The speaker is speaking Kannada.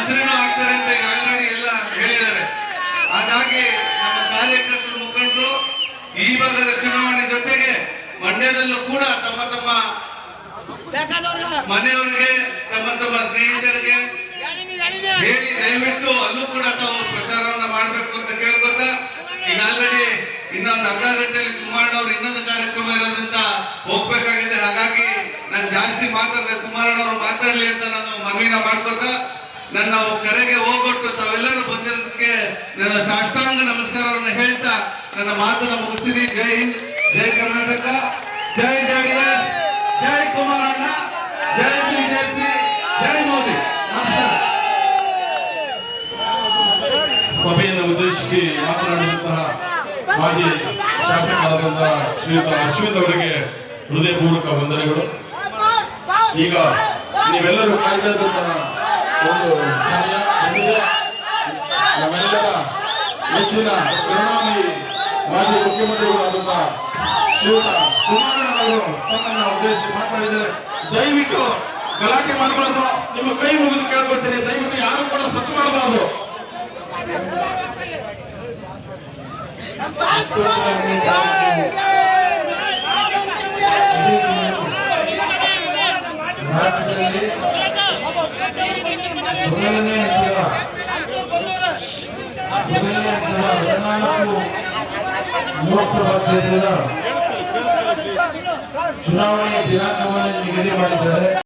ಮಂತ್ರಿನೂ ಆಗ್ತಾರೆ ಅಂತ ಈಗಾಗಲೇ ಎಲ್ಲ ಹೇಳಿದ್ದಾರೆ. ಹಾಗಾಗಿ ನಮ್ಮ ಕಾರ್ಯಕರ್ತರು ಮುಖಂಡರು ಈ ಭಾಗದ ಚುನಾವಣೆ ಜೊತೆಗೆ ಮಂಡ್ಯದಲ್ಲೂ ಕೂಡ ತಮ್ಮ ತಮ್ಮ ಮನೆಯವರಿಗೆ, ತಮ್ಮ ತಮ್ಮ ಸ್ನೇಹಿತರಿಗೆ ಹೇಳಿ, ದಯವಿಟ್ಟು ಅಲ್ಲೂ ಕೂಡ ತಾವು ಪ್ರಚಾರವನ್ನ ಮಾಡಬೇಕು ಅಂತ ಕೇಳ್ಕೊತಾ ಈಗ ಆಲ್ರೆಡಿ ಇನ್ನೊಂದು ಅರ್ಧ ಗಂಟೆಯಲ್ಲಿ ಕುಮಾರಣ್ಣವ್ರು ಇನ್ನೊಂದು ಕಾರ್ಯಕ್ರಮ ಇರೋದ್ರಿಂದ ಹೋಗ್ಬೇಕಾಗಿದೆ. ಹಾಗಾಗಿ ನಾನು ಜಾಸ್ತಿ ಮಾತಾಡಿದೆ ಕುಮಾರಣ್ಣವ್ರು ಮಾತಾಡಲಿ ಅಂತ ನಾನು ಮನವಿನ ಮಾಡ್ಕೊತಾ ನನ್ನ ಕರೆಗೆ ಹೋಗೊಟ್ಟು ತಾವೆಲ್ಲರೂ ಬಂದಿರೋದಕ್ಕೆ ನನ್ನ ಸಾಷ್ಟಾಂಗ ನಮಸ್ಕಾರವನ್ನು ಹೇಳ್ತಾ ನನ್ನ ಮಾತನ್ನು ಮುಗಿಸ್ತೀನಿ ಜೈ ಹಿಂದ್, ಜೈ ಕರ್ನಾಟಕ, ಜೈ ಜೆಡಿಎಸ್ ಜೈ ಕುಮಾರಣ್ಣ, ಜೈ ಬಿಜೆಪಿ ಜೈ ಮೋದಿ. ಸಭೆಯನ್ನು ಉದ್ದೇಶಿಸಿ ಮಾತನಾಡಿದಂತಹ ಮಾಜಿ ಶಾಸಕರಾದಂತಹ ಶ್ರೀಯುತ ಅಶ್ವಿನ್ ಅವರಿಗೆ ಹೃದಯಪೂರ್ವಕ ವಂದನೆಗಳು. ಈಗ ನೀವೆಲ್ಲರೂ ಕಾಯ್ತಾ ಇದ್ದಂತಹ ಒಂದು ಸಮಯ ಬಂದಿದೆ. ನಮ್ಮೆಲ್ಲರ ನೆಚ್ಚಿನ ಕರುಣಾಮಯಿ ಮಾಜಿ ಮುಖ್ಯಮಂತ್ರಿಗಳಾದಂತಹ ಶ್ರೀಯುತ ಕುಮಾರಣ್ಣವರು ತಮ್ಮನ್ನ ಉದ್ದೇಶಿಸಿ ಮಾತನಾಡಿದರೆ ದಯವಿಟ್ಟು ಗಲಾಟೆ ಮಾಡಬಾರ್ದು ನಿಮ್ಮ ಕೈ ಮುಗಿದು ಕೇಳ್ಕೊಳ್ತೀನಿ ದಯವಿಟ್ಟು ಯಾರು ಕೂಡ ಸತ್ತು ಮಾಡಬಾರ್ದು ಭಾರತದಲ್ಲಿ ಲೋಕಸಭಾ ಕ್ಷೇತ್ರದ ಚುನಾವಣೆಯ ದಿನಾಂಕವನ್ನು ನಿಗದಿ ಮಾಡಿದ್ದಾರೆ.